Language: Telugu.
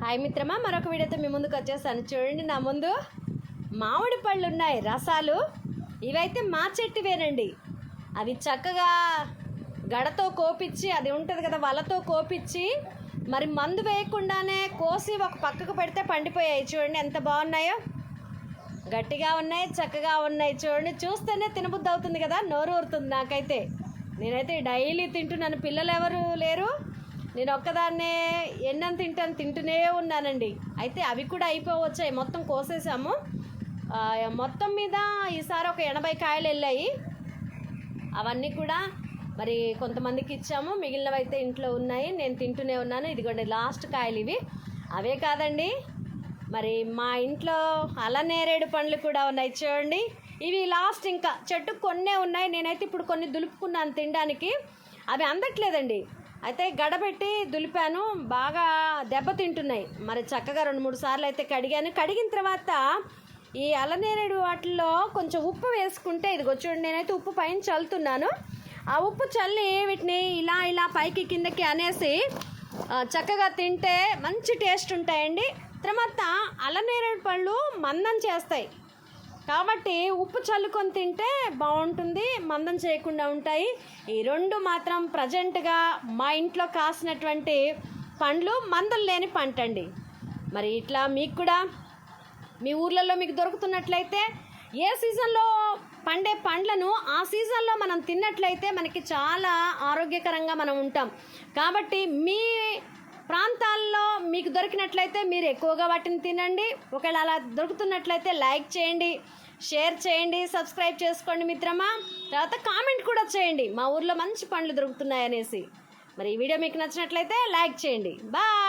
హాయ్ మిత్రమా మరొక వీడియోతో మీ ముందుకు వచ్చేసాను చూడండి నా ముందు మామిడి పళ్ళు ఉన్నాయి రసాలు. ఇవైతే మా చెట్టువేనండి అవి చక్కగా గడతో కోపిచ్చి అది ఉంటుంది కదా వలతో కోపిచ్చి మరి మందు వేయకుండానే కోసి ఒక పక్కకు పెడితే పండిపోయాయి. చూడండి ఎంత బాగున్నాయో. గట్టిగా ఉన్నాయి చక్కగా ఉన్నాయి. చూడండి చూస్తేనే తినబుద్ధి అవుతుంది కదా నోరు ఊరుతుంది నాకైతే. నేనైతే డైలీ తింటున్నాను. పిల్లలు ఎవరు లేరు? నేను ఒక్కదాన్నే ఎన్నం తింటాను తింటూనే ఉన్నానండి. అయితే అవి కూడా అయిపోవచ్చాయి మొత్తం కోసేసాము. మొత్తం మీద ఈసారి ఒక ఎనభై కాయలు వెళ్ళాయి. అవన్నీ కూడా మరి కొంతమందికి ఇచ్చాము. మిగిలినవి అయితే ఇంట్లో ఉన్నాయి. నేను తింటూనే ఉన్నాను. ఇదిగోండి లాస్ట్ కాయలు ఇవి. అవే కాదండి. మరి మా ఇంట్లో అలనేరేడు పండ్లు కూడా ఉన్నాయి చూడండి. ఇవి లాస్ట్ ఇంకా చెట్టు కొన్నే ఉన్నాయి. నేనైతే ఇప్పుడు కొన్ని దులుపుకున్నాను తినడానికి. అవి అందట్లేదండి. అయితే గడబెట్టి దులిపాను. బాగా దెబ్బతింటున్నాయి మరి చక్కగా రెండు మూడు సార్లు అయితే కడిగాను. కడిగిన తర్వాత ఈ అలనేరేడు వాటిల్లో కొంచెం ఉప్పు వేసుకుంటే ఇదిగో చూడండి నేనైతే ఉప్పు పైన చల్లుతున్నాను. ఆ ఉప్పు చల్లి వీటిని ఇలా ఇలా పైకి కిందకి అనేసి చక్కగా తింటే మంచి టేస్ట్ ఉంటాయండి. తర్వాత అలనేరేడు పళ్ళు మందం చేస్తాయి. కాబట్టి ఉప్పు చల్లుకొని తింటే బాగుంటుంది మందం చేయకుండా ఉంటాయి. ఈ రెండు మాత్రం ప్రజెంట్గా మా ఇంట్లో కాసినటువంటి పండ్లు మందలు లేని పంట అండి మరి ఇట్లా మీకు కూడా మీ ఊర్లలో మీకు దొరుకుతున్నట్లయితే ఏ సీజన్లో పండే పండ్లను ఆ సీజన్లో మనం తిన్నట్లయితే మనకి చాలా ఆరోగ్యకరంగా మనం ఉంటాం. కాబట్టి మీ ప్రాంతాల్లో మీకు దొరికినట్లయితే మీరు ఎక్కువగా వాటిని తినండి. ఒకవేళ అలా దొరుకుతున్నట్లయితే లైక్ చేయండి షేర్ చేయండి సబ్స్క్రైబ్ చేసుకోండి మిత్రమా. తర్వాత కామెంట్ కూడా చేయండి. మా ఊర్లో మంచి పండ్లు దొరుకుతున్నాయి అనేసి మరి ఈ వీడియో మీకు నచ్చినట్లయితే లైక్ చేయండి. బాయ్!